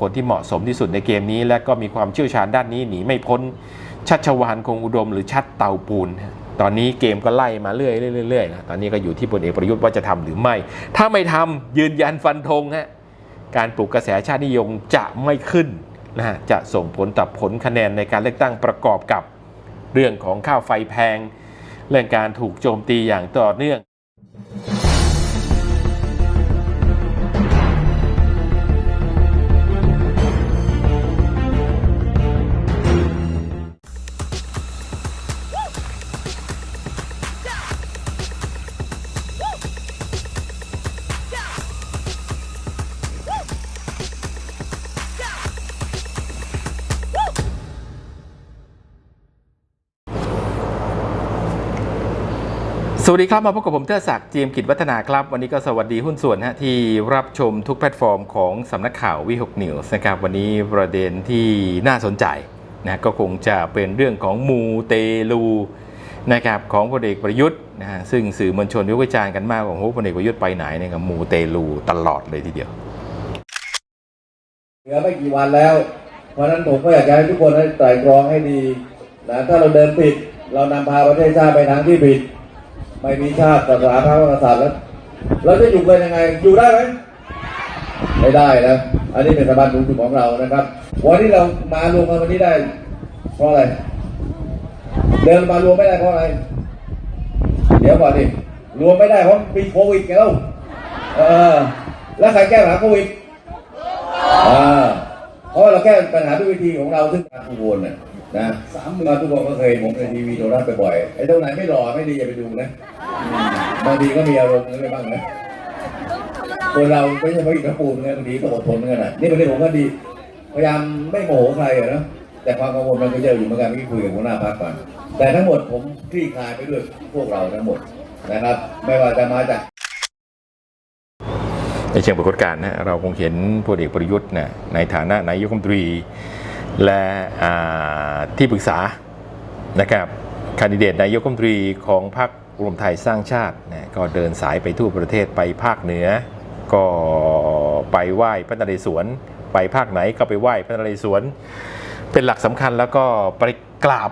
คนที่เหมาะสมที่สุดในเกมนี้ และก็มีความเชี่ยวชาญด้านนี้หนีไม่พ้น ชัชวานคงอุดมหรือชัดเตาปูน ตอนนี้เกมก็ไล่มาเรื่อยๆเรื่อยๆนะตอนนี้ก็อยู่ที่พลเอกประยุทธ์ว่าจะทำหรือไม่ ถ้าไม่ทำยืนยันฟันธงฮะการปลุกกระแสชาตินิยมจะไม่ขึ้นนะฮะจะส่งผลต่อผลคะแนนในการเลือกตั้งประกอบกับ เรื่องของข้าวไฟแพง เรื่องการถูกโจมตีอย่างต่อเนื่อง สวัสดีครับ มาพบกับผมเทอศักดิ์จีมกิจวัฒนาครับ วันนี้ก็สวัสดีหุ้นส่วนฮะที่รับชมทุกแพลตฟอร์มของสำนักข่าววิหกนิวส์นะครับ วันนี้ประเด็นที่น่าสนใจนะก็คงจะเป็นเรื่องของมูเตลูนะครับของพลเอกประยุทธ์นะฮะซึ่งสื่อมวลชนวิพากษ์วิจารณ์กันมากว่าโอ้พลเอกประยุทธ์ไปไหนเนี่ยกับมูเตลูตลอดเลยทีเดียวเหลือไม่กี่วันแล้ว เพราะนั้นผมก็อยากจะให้ทุกคนให้ไตร่ตรองให้ดีนะถ้าเราเดินผิดเรานำพาประเทศชาติไปทางที่ผิด ไม่มีชาติศาสนาพระมหากษัตริย์แล้วเราจะอยู่กันยังไงอยู่ได้ไหมไม่ได้นะอันนี้เป็นสถาบันสูงสุดของเรานะครับ วันที่เรามารวมกันวันนี้ได้ เพราะอะไร เดินมารวมไม่ได้เพราะอะไร เดี๋ยวก่อนดิรวมไม่ได้เพราะมีโควิดไงเล่าเออแล้วใครแก้ปัญหาโควิดอ่าเพราะเราแก้ปัญหาด้วยวิธีของเราซึ่งการกังวลน่ะ นะสามมือทุกคนก็เคยเห็นผมในทีวีโทรทัศน์บ่อยๆไอ้ตรงไหนไม่หล่อไม่ดีอย่าไปดูนะอืมบางทีก็มีอารมณ์อะไรบ้างนะคนเราไม่ใช่พระอินทร์ปูนนะบางทีต้องอดทนเหมือนกันนะนี่ประเด็นผมก็ดี พยายามไม่โมโหใครอะนะแต่ความกังวลมันก็เยอะอยู่เหมือนกันเมื่อกี้คุยกับหัวหน้าพักก่อนแต่ทั้งหมดผมคลี่คลายไปด้วยพวกเราทั้งหมดนะครับ ไม่ว่าจะมาจากในเชิงปรากฏการณ์นะเราคงเห็นพลเอกประยุทธ์นะในฐานะนายกรัฐมนตรี และที่ปรึกษานะครับคนดิเดตนายกรัฐมนตรีของพรรครวมไทยสร้างชาตินะก็เดินสายไปทั่วประเทศไปภาคเหนือ ก็ไปไหว้พระนเรศวรไปภาคไหนก็ไปไหว้พระนเรศวรเป็นหลักสำคัญแล้วก็ไปกราบ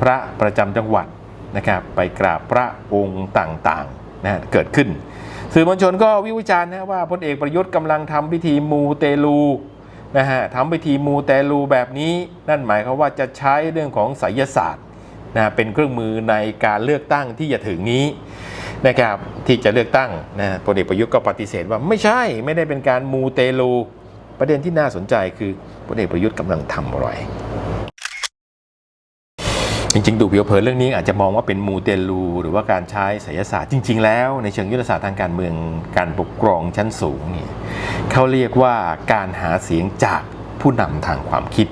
พระประจำจังหวัดนะครับไปกราบพระองค์ต่างๆนะเกิดขึ้น สื่อมวลชนก็วิพากษ์วิจารณ์นะว่าพลเอกประยุทธ์กำลังทำพิธีมูเตลู นะฮะทำพิธีมูเตลูแบบนี้นั่นหมายความว่าจะใช้เรื่องของไสยศาสตร์นะเป็นเครื่องมือในการเลือกตั้งที่จะถึงนี้นะครับที่จะเลือกตั้งนะพลเอกประยุทธ์ก็ปฏิเสธว่าไม่ใช่ไม่ได้เป็นการมูเตลูประเด็นที่น่าสนใจคือพลเอกประยุทธ์กำลังทำอะไร จริงๆ ดูผิวเผินเรื่องนี้อาจจะมองว่าเป็นมูเตลู หรือว่าการใช้ไสยศาสตร์จริง ๆ แล้วในเชิงยุทธศาสตร์ทางการเมืองการปกครองชั้นสูงเนี่ยเขาเรียกว่าการหาเสียงจากผู้นำทางความคิด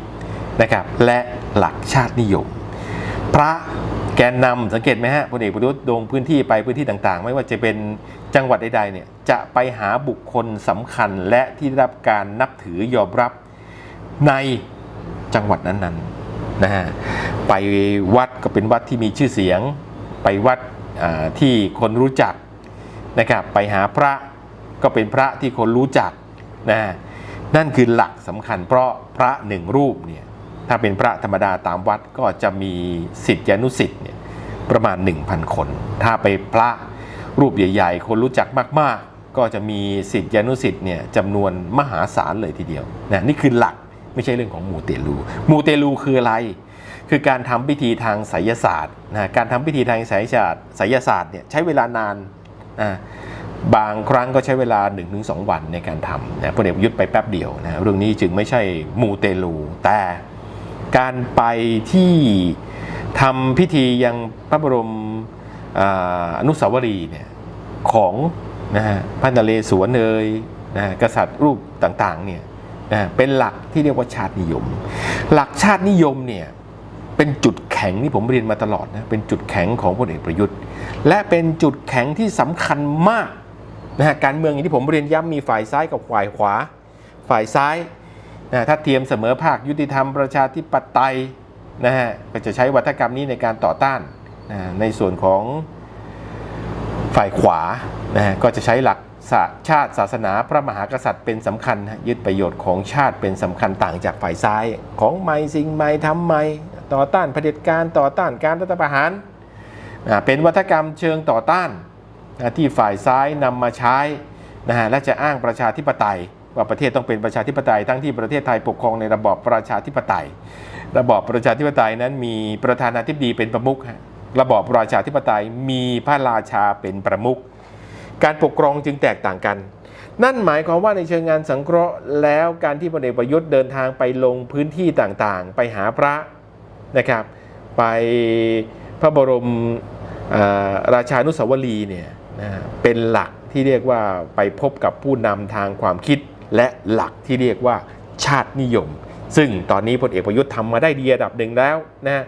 นะครับและหลักชาตินิยม พระแกนนำสังเกตไหมฮะพลเอกประยุทธ์ลงพื้นที่ไปพื้นที่ต่างๆ ไม่ว่าจะเป็นจังหวัดใดๆเนี่ยจะไปหาบุคคลสำคัญและที่ได้รับการนับถือยอมรับในจังหวัดนั้นๆนะฮะ ไปวัดก็เป็นวัดที่มีชื่อเสียง ไปวัดที่คนรู้จักนะครับไปหาพระก็เป็นพระที่คนรู้จักนะฮะนั่นคือหลักสำคัญ เพราะพระหนึ่งรูปเนี่ยถ้าเป็นพระธรรมดาตามวัดก็จะมีสิทธิอนุสิทธิ์เนี่ยประมาณ 1,000 คน ถ้าไปพระรูปใหญ่ ๆ คนรู้จักมาก ๆ ก็จะมีสิทธิอนุสิทธิ์เนี่ยจำนวนมหาศาลเลยทีเดียวนะนี่คือหลักไม่ใช่เรื่องของมูเตลู มูเตลูคืออะไร คือการทำพิธีทางไสยศาสตร์นะการทำพิธีทางไสยศาสตร์ไสยศาสตร์เนี่ยใช้เวลานานนะบางครั้งก็ใช้เวลา 1-2 วันในการทำนะพลเอกประยุทธ์ไปแป๊บเดียวนะเรื่องนี้จึงไม่ใช่มูเตลู แต่การไปที่ทำพิธียังพระบรมออนุสาวรีย์เนี่ยของนะฮะพระนเรศวรเอยนะกษัตริย์รูปต่างๆเนี่ยนะเป็นหลักที่เรียกว่าชาตินิยม หลักชาตินิยมเนี่ย เป็นจุดแข็งที่ผมเรียนมาตลอดนะเป็นจุดแข็งของพลเอกประยุทธ์ และเป็นจุดแข็งที่สำคัญมากนะฮะการเมืองอย่างที่ผมเรียนย้ำมีฝ่ายซ้ายกับฝ่ายขวา ฝ่ายซ้ายนะถ้าเทียมเสมอภาคยุติธรรมประชาธิปไตยนะฮะก็จะใช้วัฒกรรมนี้ในการต่อต้านนะในส่วนของฝ่ายขวานะฮะก็จะใช้หลักาชาติศาสนาพระมหากษัตริย์เป็นสำคัญ ยึดประโยชน์ของชาติเป็นสำคัญต่างจากฝ่ายซ้าย ของใหม่สิ่งใหม่ทำใหม่ ต่อต้านเผด็จการต่อต้านการรัฐประหารเป็นวัฒกรรมเชิงต่อต้านที่ฝ่ายซ้ายนำมาใช้นะฮะและจะอ้างประชาธิปไตย ว่าประเทศต้องเป็นประชาธิปไตย ทั้งที่ประเทศไทยปกครองในระบอบประชาธิปไตย ระบอบประชาธิปไตยนั้นมีประธานาธิบดีเป็นประมุขระบอบประชาธิปไตยมีพระราชาเป็นประมุขการปกครองจึงแตกต่างกัน นั่นหมายความว่าในเชิงงานสังเคราะห์แล้วการที่พลเอกประยุทธ์เดินทางไปลงพื้นที่ต่างๆ ไปหาพระ นะครับ ไปพระบรมราชานุสาวรีเนี่ยนะเป็นหลักที่เรียกว่าไปพบกับผู้นำทางความคิดและหลักที่เรียกว่าชาตินิยม ซึ่งตอนนี้พลเอกประยุทธ์ทำมาได้ดีระดับหนึ่งแล้วนะฮะ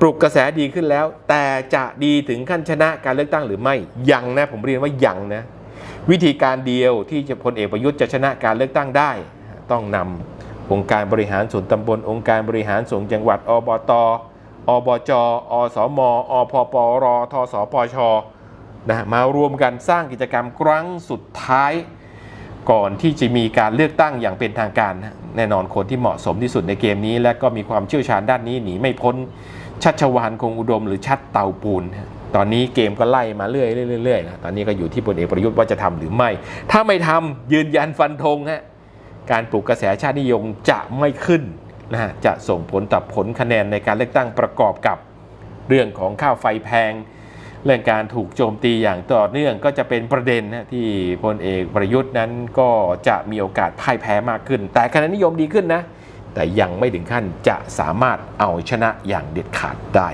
ปลุกกระแสดีขึ้นแล้ว แต่จะดีถึงขั้นชนะการเลือกตั้งหรือไม่ยังนะผมเรียนว่ายังนะวิธีการเดียวที่จะพลเอกประยุทธ์จะชนะการเลือกตั้งได้ ต้องนำ องค์การบริหารส่วนตำบล องค์การบริหารส่วนจังหวัด อบต อบจ อสม อพปร ทสปช นะมารวมกันสร้างกิจกรรมครั้งสุดท้าย ก่อนที่จะมีการเลือกตั้งอย่างเป็นทางการ แน่นอนคนที่เหมาะสมที่สุดในเกมนี้ และก็มีความเชี่ยวชาญด้านนี้หนีไม่พ้น ชัชวานคงอุดมหรือชัดเตาปูนตอนนี้เกมก็ไล่มาเรื่อยๆๆนะ ตอนนี้ก็อยู่ที่พลเอกประยุทธ์ว่าจะทำหรือไม่ ถ้าไม่ทำยืนยันฟันธงฮะ การปลุกกระแสชาตินิยมจะไม่ขึ้นนะฮะจะส่งผลต่อผลคะแนนในการเลือกตั้งประกอบกับเรื่องของค่าวไฟแพง เรื่องการถูกโจมตีอย่างต่อเนื่องก็จะเป็นประเด็นนะที่พลเอกประยุทธ์นั้นก็จะมีโอกาสพ่ายแพ้มากขึ้น แต่คะแนนนิยมดีขึ้นนะ แต่ยังไม่ถึงขั้นจะสามารถเอาชนะอย่างเด็ดขาดได้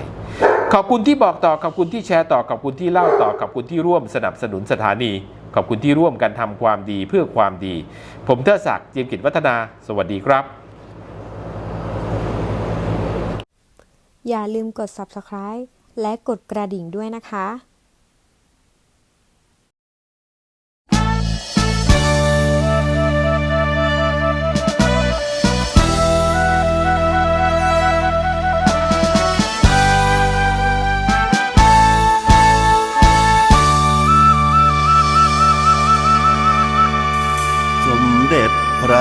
ขอบคุณที่บอกต่อขอบคุณที่แชร์ต่อขอบคุณที่เล่าต่อขอบคุณที่ร่วมสนับสนุนสถานี ขอบคุณที่ร่วมกันทำความดีเพื่อความดี ผมเทอศักดิ์เจียมกิจวัฒนา สวัสดีครับ อย่าลืมกด subscribe และกดกระดิ่งด้วยนะคะ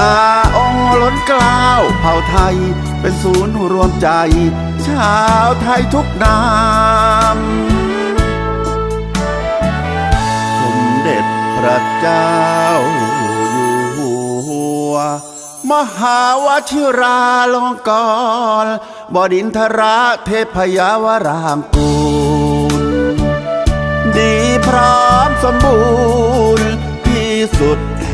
อาองล้นกล้าวเผ่าไทย เป็นศูนย์รวมใจ ชาวไทยทุกนามสมเด็จพระเจ้าอยู่หัว มหาวชิราลงกรณบดินทราเทพยาวรางกูล ดีพร้อมสมบูรณ์ที่สุด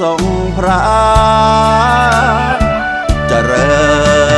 ทรงพระเจริญ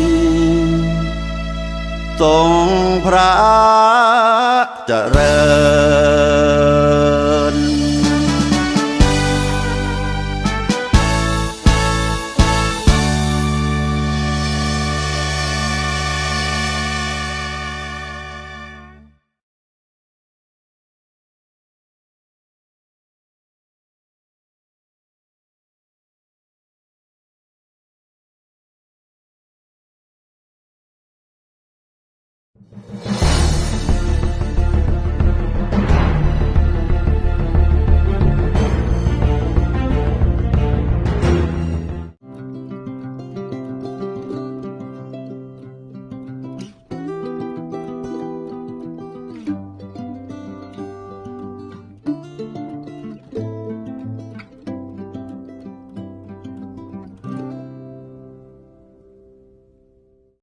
ทรงพระเจริญ